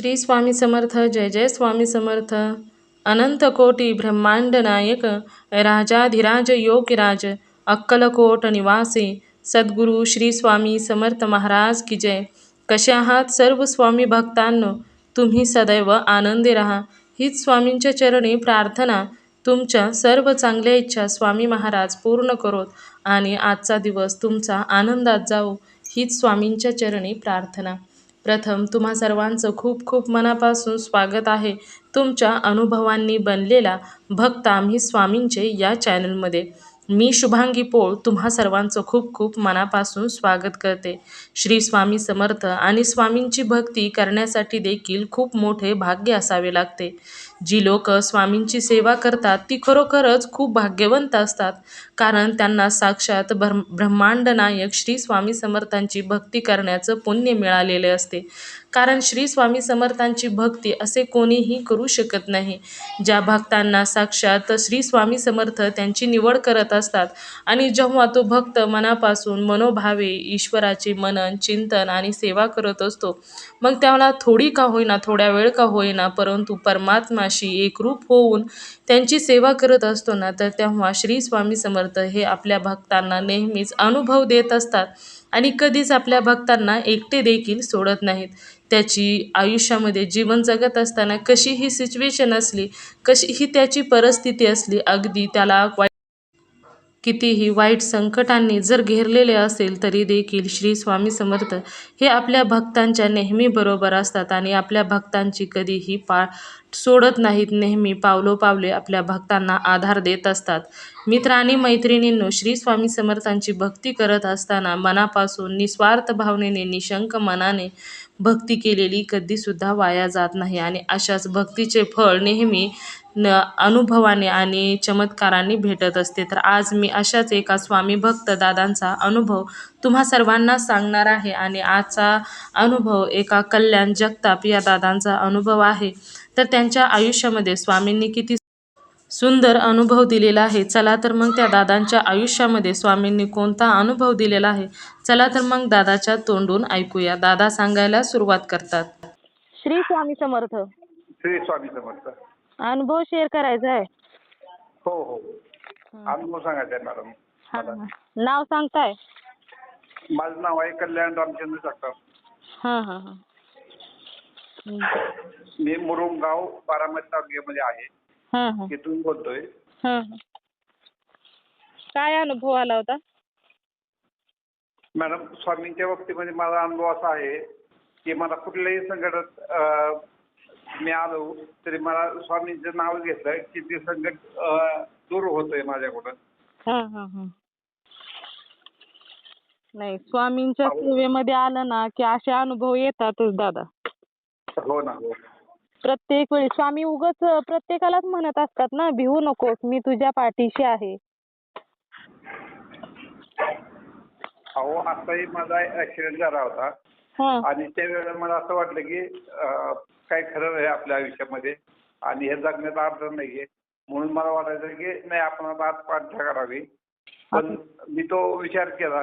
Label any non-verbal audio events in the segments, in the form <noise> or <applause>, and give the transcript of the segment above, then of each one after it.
श्री स्वामी समर्थ जय जय स्वामी समर्थ. अनंत कोटी ब्रह्मांड नायक राजाधिराज योगिराज अक्कलकोट निवासी सद्गुरू श्री स्वामी समर्थ महाराज की जय. कसे आहात सर्व स्वामी भक्तांनो? तुम्ही सदैव आनंदी राहा. हीच स्वामींच्या चरणी प्रार्थना. तुमच्या सर्व चांगल्या इच्छा स्वामी महाराज पूर्ण करोत आणि आजचा दिवस तुमचा आनंदात जाऊ हीच स्वामींच्या चरणी प्रार्थना. प्रथम तुम्हा सर्वांचं खूप खूप मनापासून स्वागत आहे. तुमच्या अनुभवांनी बनलेला भक्त आम्ही स्वामींचे या चॅनलमध्ये मी शुभांगी पोळ तुम्हा सर्वांचं खूप खूप मनापासून स्वागत करते. श्री स्वामी समर्थ आणि स्वामींची भक्ती करण्यासाठी देखील खूप मोठे भाग्य असावे लागते. जी लोक स्वामींची सेवा करतात ती खरोखरच खूप भाग्यवंत असतात. कारण त्यांना साक्षात भ्रम ब्रह्मांड नायक श्री स्वामी समर्थांची भक्ती करण्याचं पुण्य मिळालेले असते. कारण श्री स्वामी समर्थांची भक्ती असे कोणीही करू शकत नाही. ज्या भक्तांना साक्षात श्री स्वामी समर्थ त्यांची निवड करत असतात. आणि जेव्हा तो भक्त मनापासून मनोभावे ईश्वराचे मनन चिंतन आणि सेवा करत असतो मग त्याला थोडी का होईना थोड्या वेळ का होईना परंतु परमात्माशी एकरूप होऊन त्यांची सेवा करत असतो ना तर तेव्हा श्री स्वामी समर्थ हे आपल्या भक्तांना नेहमीच अनुभव देत असतात. आणि कधीच आपल्या भक्तांना एकटे देखील सोडत नाहीत. त्याची आयुष्यामध्ये जीवन जगत असताना कशीही सिच्युएशन असली कशीही त्याची परिस्थिती असली अगदी त्याला कितीही वाईट संकटांनी जर घेरलेले असेल तरी देखील श्री स्वामी समर्थ हे आपल्या भक्तांच्या नेहमी बरोबर असतात आणि आपल्या भक्तांची कधीही पा सोडत नाहीत. नेहमी पावलोपावले आपल्या भक्तांना आधार देत असतात. मित्र आणि मैत्रिणींनो श्री स्वामी समर्थांची भक्ती करत असताना मनापासून निस्वार्थ भावनेने निशंक मनाने भक्ती केलेली कधीसुद्धा वाया जात नाही आणि अशाच भक्तीचे फळ नेहमी न अनुभवाने आणि चमत्कारांनी भेटत असते. तर आज मी अशाच एका स्वामी भक्त दादांचा अनुभव तुम्हा सर्वांना सांगणार आहे आणि आजचा अनुभव एका कल्याण जगताप या दादांचा अनुभव आहे. तर त्यांच्या आयुष्यामध्ये स्वामींनी किती सुंदर अनुभव दिलेला आहे. चला तर मग त्या दादांच्या आयुष्यामध्ये स्वामींनी कोणता अनुभव दिलेला आहे? चला तर मग दादाच्या तोंडून ऐकूया. दादा सांगायला सुरुवात करतात. श्री स्वामी समर्थ. श्री स्वामी समर्थ. अनुभव शेअर करायचा आहे. हो हो. अनुभव सांगायचा आहे मॅडम हा, हा. नाव सांगताय? माझं नाव आहे कल्याण रामचंद्र हा हा हा. मी मुरुमगाव बारामती तालुक्यामध्ये आहे. हा हा. तिथून बोलतोय. हा हा. काय अनुभव आला होता? मॅडम स्वामींच्या बाबतीमध्ये माझा अनुभव असा आहे की मला कुठल्याही संकटात अं, मी आलो तरी मला स्वामींचं नाव घेतलं की ते संकट अं, दूर होतंय माझ्याकडून. हा हा हा. नाही स्वामींच्या. सेवेमध्ये आलं ना की असे अनुभव येतातच दादा. हो ना हो. प्रत्येक वेळी स्वामी उगाच प्रत्येकालाच म्हणत असतात ना भिवू नकोस मी तुझ्या पाठीशी आहे. अहो आताही माझा ऍक्सिडेंट झाला होता. हा. आणि त्यावेळेला मला असं वाटलं की अं, काय खरं नाही आपल्या आयुष्यामध्ये आणि हे जगण्यात अर्थ नाहीये. म्हणून मला वाटायचं की नाही आपण आता आत्महत्या करावी. पण मी तो विचार केला.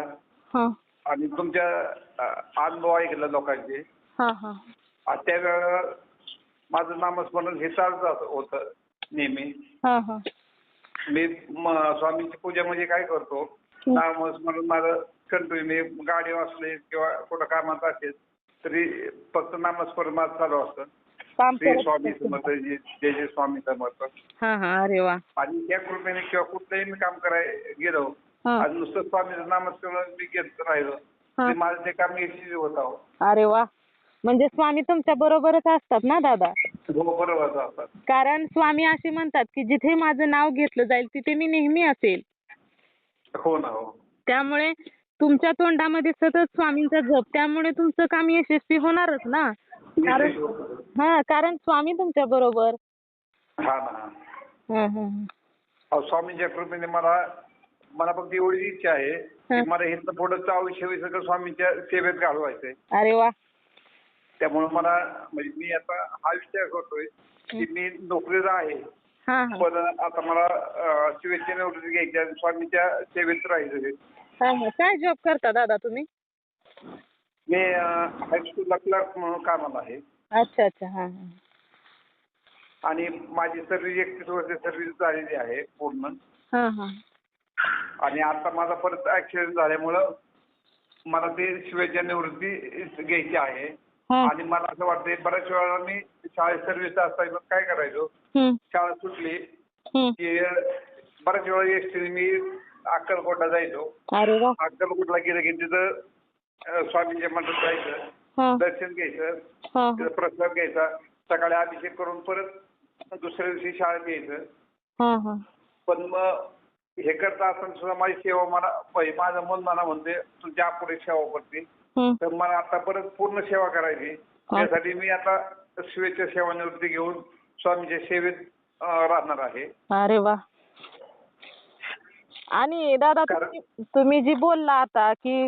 आणि तुमच्या अनुभव ऐकला लोकांचे. त्यावेळेला माझं नामस्मरण हे चालत होतं नेहमी. मी स्वामींची पूजा म्हणजे काय करतो? नामस्मरण माझं कंटिन्यू मी गाडीवर असले किंवा कुठं कामात असेल तरी फक्त नामस्मरण माझं चालू असतं. काम श्री करत स्वामी असतो. समर्थ जे जे जे स्वामी समर्थ. हा हा अरे वा. आणि त्या कृपेने किंवा कुठलंही मी काम करायला गेलो हा. आणि नुसतं स्वामीचं नामस्मरण मी घेत राहिलो. हा. तरी माझं ते काम यशस्वी होत आहो. अरे वा. म्हणजे स्वामी तुमच्या बरोबरच असतात ना दादा? हो बरोबर असतात. कारण स्वामी असे म्हणतात की जिथे माझं नाव घेतलं जाईल तिथे मी नेहमी असेल. हो ना हो. त्यामुळे तुमच्या तोंडामध्ये सतत स्वामींचा जप त्यामुळे तुमचं काम यशस्वी होणारच ना? कारण. हा कारण स्वामी तुमच्या बरोबर. हा ना हा, हा, हा. स्वामींच्या कृपेने मला मला फक्त एवढी इच्छा आहे हा. की मला इथलं पुढचं आयुष्य हे सगळं स्वामींच्या सेवेत घालवायचंय. अरे वा. त्यामुळे मला म्हणजे मी आता हा विचार करतोय की मी नोकरीला आहे. हा हा. पण आता मला शुभेच्छा निवृत्ती घ्यायची स्वामींच्या सेवेत राहायचं हा हा. काय जॉब करता दादा तुम्ही? मी हायस्कूल क्लर्क म्हणून कामाला आहे. अच्छा अच्छा. हां हां. आणि माझी सर्व्हिस एकतीस वर्ष सर्व्हिस झालेली आहे पूर्ण. हां हां. आणि आता माझा परत ऍक्सिडेंट झाल्यामुळं मला ते शिवायच्या निवृत्ती घ्यायची आहे. हां. आणि मला असं वाटतंय बऱ्याच वेळा मी शाळेत सर्व्हिस असताना काय करायचो? शाळा सुटली. की बऱ्याच वेळा एसटीने मी अक्कलकोटला जायचो. अरे वा. अक्कलकोटला गेलं की तिथं स्वामींच्या मंदिरात जायचं. हां. दर्शन घ्यायचं. हां. तिथं प्रसाद घ्यायचा. सकाळी अभिषेक करून परत दुसऱ्या दिवशी शाळेत यायचं. हां हां. पण मग हे करता असताना सुद्धा माझी सेवा मला म्हणजे माझं मन मला म्हणते तुझ्या अपुढे सेवा करते. तर मला आता परत पूर्ण सेवा करायची. त्यासाठी मी आता स्वेच्छ सेवानिवृत्ती घेऊन स्वामीच्या सेवेत अं, राहणार आहे. अरे वा. आणि दादा कारण- तुम्ही तुम्ही जी बोलला आता की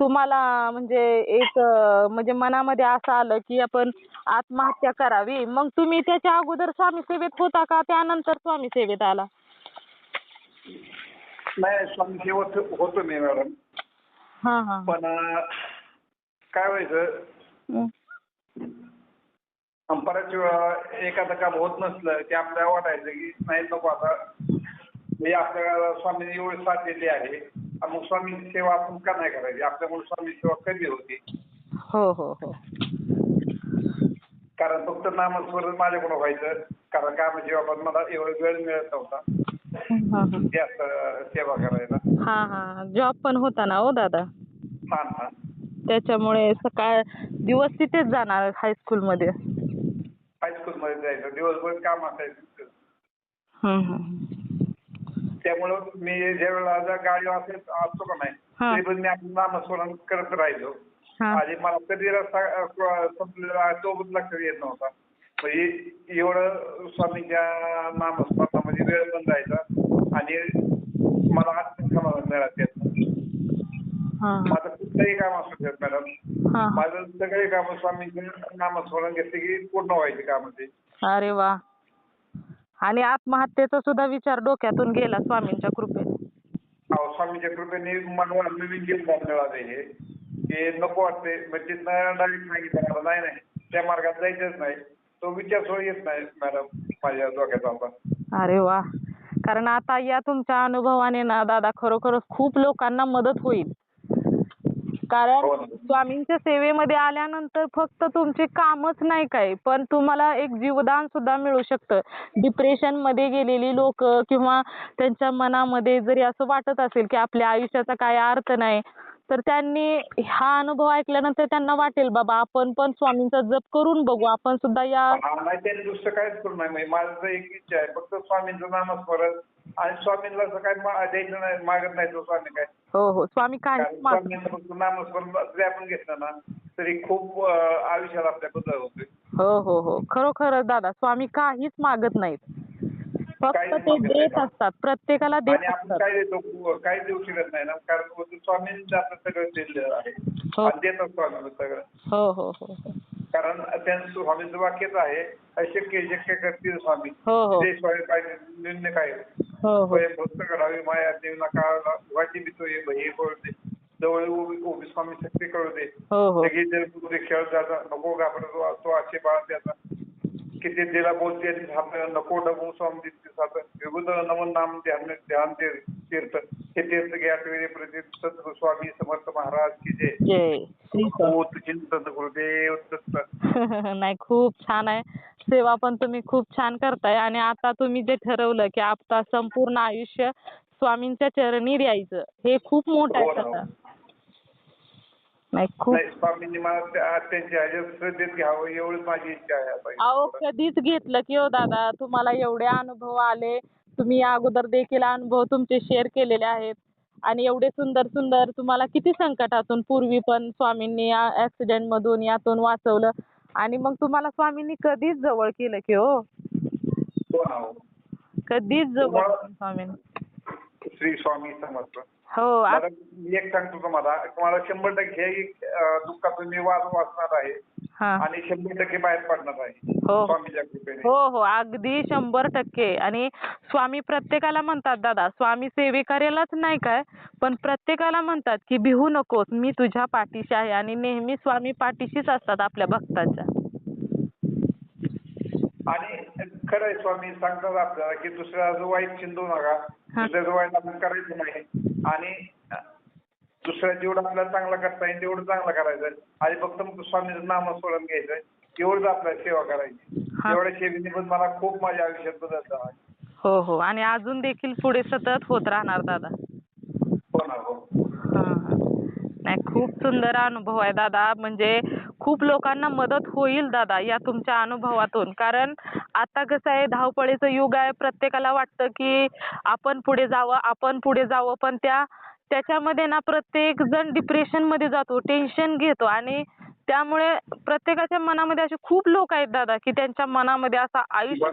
तुम्हाला म्हणजे एक अं, म्हणजे मनामध्ये असं आलं की आपण आत्महत्या करावी. मग तुम्ही त्याच्या अगोदर स्वामी सेवेत होता का? त्यानंतर स्वामी सेवेत आला? नाही स्वामी सेवत होतो मी मॅडम. हां हां. पण अं, काय व्हायचं? बऱ्याच वेळा एखादं काम होत नसलं की आपल्याला वाटायचं की नाही नको आता. म्हणजे आपल्याला स्वामीने एवढी साथ दिली आहे. आणि मग स्वामीची सेवा आपण का नाही करायची? आपल्यामुळे स्वामी सेवा कधी होती. हो हो हो. कारण फक्त नामस्मरण माझ्याकडून व्हायचं. कारण कामाची बाबत मला एवढा वेळ मिळत नव्हता. हां हां. जास्त सेवा करायला. हां हां. जॉब पण होता ना हो दादा? हा हा. त्याच्यामुळे सकाळ दिवस तिथेच जाणार हायस्कूलमध्ये हायस्कूलमध्ये जायचं. दिवसभर काम असायचं हं हं त्यामुळं मी ज्या वेळेला गाडी असेल असतो का नाही हा. तरी पण मी आपलं नामस्मरण करत राहिलो. हां. आणि मला कधी रस्ता अ, क- संपलेला तो पण लक्षात येत नव्हता. म्हणजे एवढं स्वामीच्या नामस्मरणामध्ये वेळ पण जायचा आणि मला आत्मसमाधान मिळालं त्यातनं हां. माझं कुठलंही काम असू देत मॅडम. हां. माझं सगळे काम स्वामींचे नामस्मरण घेतले की पूर्ण व्हायचे काम ते अरे वा. आणि आत्महत्येचा सुद्धा विचार डोक्यातून गेला स्वामींच्या कृपेने अहो, स्वामींच्या कृपेने मला नवीन जीवन मिळाले हे. ते नको वाटते तिथनं डायरेक्ट सांगितलं मला नाही नाही त्या मार्गात जायचंच नाही. तो विचार सोय येत नाही मॅडम माझ्या डोक्यात आता. अरे वा. कारण आता या तुमच्या अनुभवाने ना दादा खरोखरच खूप लोकांना मदत होईल. कारण हो. स्वामींच्या सेवेमध्ये आल्यानंतर फक्त तुमचे कामच नाही काय पण तुम्हाला एक जीवदान सुद्धा मिळू शकतं. डिप्रेशनमध्ये गेलेली लोक किंवा त्यांच्या मनामध्ये जरी असं वाटत असेल की आपल्या आयुष्याचा काय अर्थ नाही तर त्यांनी हा अनुभव ऐकल्यानंतर त्यांना वाटेल बाबा आपण पण स्वामींचा जप करून बघू आपण सुद्धा या त्यांनी दुसरं काहीच करू नाही म्हणजे माझं एक इच्छा आहे फक्त स्वामींचं नामस्मरण आणि स्वामींना असं काय द्यायचं नाही मागत नाही तो स्वामी काय हो हो. स्वामी कारण मागत स्वामींचं नामस्मरण जरी आपण घेतलं ना तरी खूप अं, आयुष्यात आपल्या बदल होतोय. हो हो हो. खरोखरच दादा स्वामी काहीच मागत नाहीत. फक्त काहीच ते मागत देत. असतात. प्रत्येकाला देत आणि आपण असतात. काय देतो? काही देऊ शकत नाही ना. कारण स्वामींनी आपलं सगळं दिलेलं आहे. हो. आणि देतात स्वामी सगळं. हो हो हो हो. कारण त्यांचं स्वामींचं वाक्यच आहे अशक्य शक्य करतील स्वामी. हो हो. ते स्वामी काय निर्णय काय? भक्त करावी माया देवना काळाला वाटी ये भई कळू दे. जवळ उभी स्वामी शक्ती कळू दे. हो हो. सगळी जर तुझे खेळ जाता नको घाबरतो तो असे बाळ त्याचा किती दिला बोलते थांबलं नको डबू स्वामी विभुत नमन नाम ध्यान ध्यान ते तीर्थ. हे तीर्थ घ्या वेळी प्रति सद्गुरु स्वामी समर्थ महाराज की जय. गुरुदेव <laughs> नाही खूप छान आहे. सेवा पण तुम्ही खूप छान करताय आणि आता तुम्ही जे ठरवलं की आता संपूर्ण आयुष्य स्वामींच्या चरणी द्यायचं हे खूप मोठं हो आहे. दादा नाही खूप नाही स्वामींनी मला त्या- त्यांच्या ह्याच्यात श्रद्धेत घ्यावं एवढीच माझी इच्छा आहे अहो कधीच घेतलं की हो दादा तुम्हाला एवढे अनुभव आले. तुम्ही या अगोदर देखील अनुभव तुमचे शेअर केलेले आहेत. आणि एवढे सुंदर सुंदर तुम्हाला किती संकटातून पूर्वी पण स्वामींनी ऍक्सिडेंट मधून यातून वाचवलं. आणि मग तुम्हाला स्वामींनी कधीच जवळ केलं की हो? हो ना हो. कधीच जवळ तुम्हाला- केलं स्वामींनी. श्री स्वामी समर्थ. हो मी एक सांगतो तुम्हाला तुम्हाला शंभर टक्के हे दुःखातून मी वाच वाचणार आहे हा. आणि शंभर टक्के बाहेर पडणार आहे हो. स्वामीच्या कृपेने. हो हो अगदी शंभर टक्के. आणि स्वामी प्रत्येकाला म्हणतात दादा स्वामी सेवेकऱ्यालाच नाही काय पण प्रत्येकाला म्हणतात की भिवू नकोस मी तुझ्या पाठीशी आहे. आणि नेहमी स्वामी पाठीशीच असतात आपल्या भक्ताच्या. खरं आहे स्वामी सांगतात आपल्याला की दुसऱ्याचं वाईट चिंतू नका दुसऱ्याचं वाईट आपण करायचं नाही. आणि दुसऱ्या जेवढं आपल्याला चांगलं करता येईल तेवढं चांगलं करायचं आणि फक्त मग स्वामीचं नामस्मरण घ्यायचं तेवढंच आपल्याला सेवा करायची हा. तेवढ्या सेवेने पण मला खूप माझ्या आयुष्यात बदल झाला हो हो. आणि अजून देखील पुढे सतत होत राहणार दादा. हो. ना हा. नाही खूप सुंदर अनुभव आहे दादा. म्हणजे खूप लोकांना मदत होईल दादा या तुमच्या अनुभवातून. कारण आता कसं आहे धावपळीचं युग आहे. प्रत्येकाला वाटतं की आपण पुढे जावं आपण पुढे जावं. पण त्या त्याच्यामध्ये ना प्रत्येक जण डिप्रेशनमध्ये जातो टेन्शन घेतो. आणि त्यामुळे प्रत्येकाच्या मनामध्ये असे खूप लोक आहेत दादा की त्यांच्या मनामध्ये असं आयुष्य.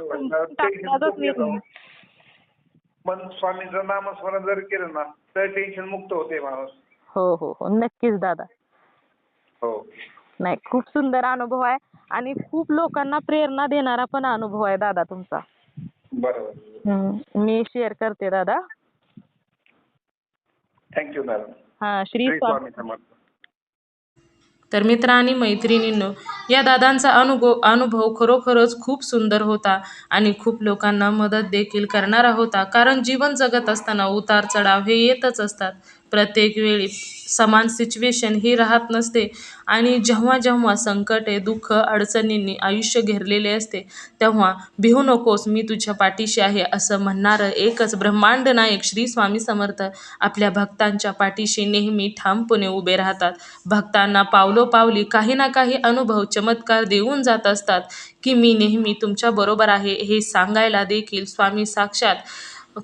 पण स्वामीचं नामस्मरण जर केलं ना तर टेन्शन मुक्त होते माणूस. हो हो हो. नक्कीच दादा. हो. नाही खूप सुंदर अनुभव आहे आणि खूप लोकांना प्रेरणा देणारा पण अनुभव आहे दादा तुमचा. बरोबर. हम्म. मी शेअर करते दादा. थँक्यू मॅडम हा श्री श्री स्वामी. स्वामी समर्थ तर मित्र आणि मैत्रिणींनो या दादांचा अनुभव अनुभव खरोखरच खूप सुंदर होता आणि खूप लोकांना मदत देखील करणारा होता. कारण जीवन जगत असताना उतार चढाव हे येतच असतात. प्रत्येक वेळी समान सिच्युएशन ही राहत नसते. आणि जेव्हा जेव्हा संकटे दुःख अडचणींनी आयुष्य घेरलेले असते तेव्हा भिवू नकोस मी तुझ्या पाठीशी आहे असं म्हणणारं एकच ब्रह्मांड नायक श्री स्वामी समर्थ आपल्या भक्तांच्या पाठीशी नेहमी ठामपणे उभे राहतात. भक्तांना पावलोपावली काही ना काही अनुभव चमत्कार देऊन जात असतात की मी नेहमी तुमच्याबरोबर आहे हे सांगायला देखील स्वामी साक्षात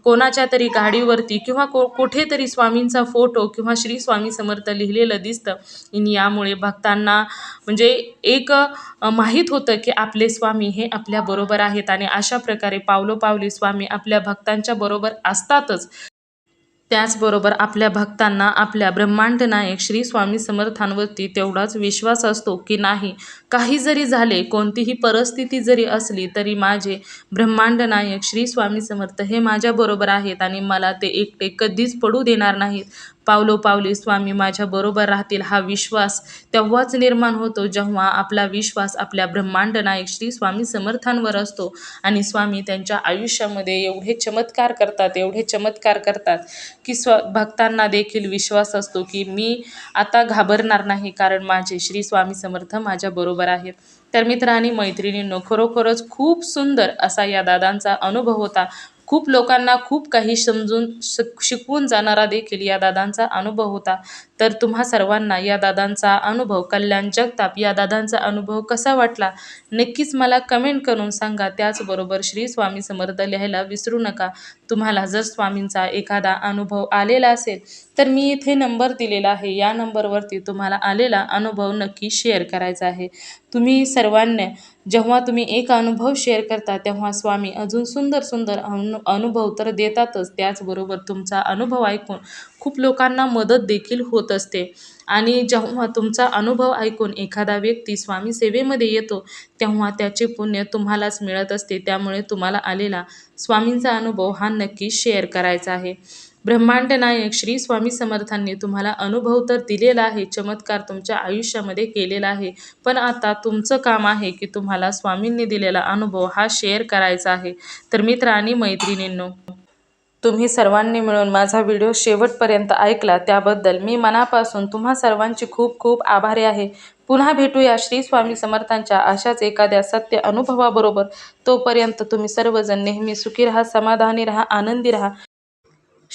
कोणाच्या तरी गाडीवरती किंवा को कुठेतरी स्वामींचा फोटो किंवा श्री स्वामी समर्थ लिहिलेलं दिसतं. आणि यामुळे भक्तांना म्हणजे एक माहीत होतं की आपले स्वामी हे आपल्याबरोबर आहेत. आणि अशा प्रकारे पावलोपावली स्वामी आपल्या भक्तांच्या बरोबर असतातच. त्याचबरोबर आपल्या भक्तांना आपल्या ब्रह्मांड नायक श्री स्वामी समर्थांवरती तेवढाच विश्वास असतो की नाही? काही जरी झाले कोणतीही परिस्थिती जरी असली तरी माझे ब्रह्मांड नायक श्री स्वामी समर्थ हे माझ्याबरोबर आहेत आणि मला ते एकटे कधीच पडू देणार नाहीत. पावलोपावली स्वामी माझ्याबरोबर राहतील हा विश्वास तेव्हाच निर्माण होतो जेव्हा आपला विश्वास आपल्या ब्रह्मांड नायक श्री स्वामी समर्थांवर असतो. आणि स्वामी त्यांच्या आयुष्यामध्ये एवढे चमत्कार करतात एवढे चमत्कार करतात की स्व भक्तांना देखील विश्वास असतो की मी आता घाबरणार नाही कारण माझे श्री स्वामी समर्थ माझ्याबरोबर आहेत. तर मित्रांनी मैत्रिणींनो खरोखरच खूप सुंदर असा या दादांचा अनुभव होता. खूप लोकांना खूप काही समजून शक शिकवून जाणारा देखील या दादांचा अनुभव होता. तर तुम्हा सर्वांना या दादांचा अनुभव कल्याण जगताप या दादांचा अनुभव कसा वाटला? नक्कीच मला कमेंट करून सांगा. त्याचबरोबर श्री स्वामी समर्थ लिहायला विसरू नका. तुम्हाला जर स्वामींचा एखादा अनुभव आलेला असेल तर मी इथे नंबर दिलेला आहे. या नंबरवरती तुम्हाला आलेला अनुभव नक्की शेअर करायचा आहे. तुम्ही सर्वांना जेव्हा तुम्ही एक अनुभव शेअर करता तेव्हा स्वामी अजून सुंदर सुंदर अनु अनुभव तर देतातच. त्याचबरोबर तुमचा अनुभव ऐकून खूप लोकांना मदत देखील होत असते. आणि जेव्हा तुमचा अनुभव ऐकून एखादा व्यक्ती स्वामी सेवेमध्ये येतो तेव्हा त्याचे पुण्य तुम्हालाच मिळत असते. त्यामुळे तुम्हाला आलेला स्वामींचा अनुभव हा नक्की शेअर करायचा आहे. ब्रह्मांड नायक श्री स्वामी समर्थांनी तुम्हाला अनुभव तर दिलेला आहे चमत्कार तुमच्या आयुष्यामध्ये केलेला आहे. पण आता तुमचं काम आहे की तुम्हाला स्वामींनी दिलेला अनुभव हा शेअर करायचा आहे. तर मित्र आणि मैत्रिणींनो तुम्ही सर्वांनी मिळून माझा व्हिडिओ शेवटपर्यंत ऐकला. त्याबद्दल मी मनापासून तुम्हा सर्वांची खूप खूप आभारी आहे. पुन्हा भेटूया श्री स्वामी समर्थांच्या अशाच एखाद्या सत्य अनुभवाबरोबर. तोपर्यंत तुम्ही सर्वजण नेहमी सुखी राहा समाधानी राहा आनंदी राहा.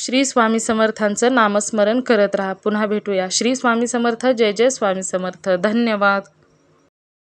श्री स्वामी समर्थांचं नामस्मरण करत राहा. पुन्हा भेटूया. श्री स्वामी समर्थ जय जय स्वामी समर्थ. धन्यवाद.